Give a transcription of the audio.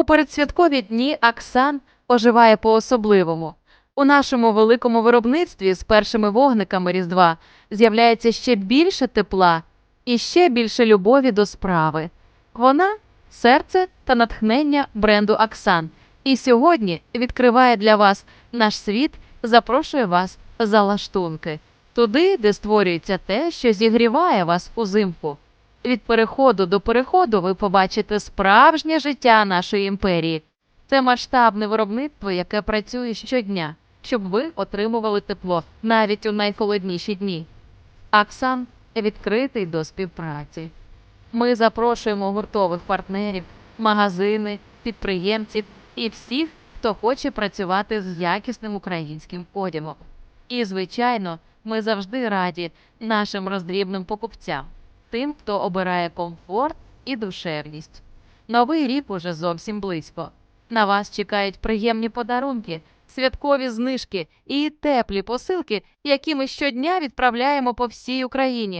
У передсвяткові дні Аксан оживає по-особливому. У нашому великому виробництві з першими вогниками Різдва з'являється ще більше тепла і ще більше любові до справи. Вона серце та натхнення бренду Аксан. І сьогодні відкриває для вас наш світ, запрошує вас за лаштунки, туди, де створюється те, що зігріває вас узимку. Від переходу до переходу ви побачите справжнє життя нашої імперії. Це масштабне виробництво, яке працює щодня, щоб ви отримували тепло навіть у найхолодніші дні. Аксан відкритий до співпраці. Ми запрошуємо гуртових партнерів, магазини, підприємців і всіх, хто хоче працювати з якісним українським одягом. І, звичайно, ми завжди раді нашим роздрібним покупцям, тим, хто обирає комфорт і душевність. Новий рік уже зовсім близько. На вас чекають приємні подарунки, святкові знижки і теплі посилки, які ми щодня відправляємо по всій Україні.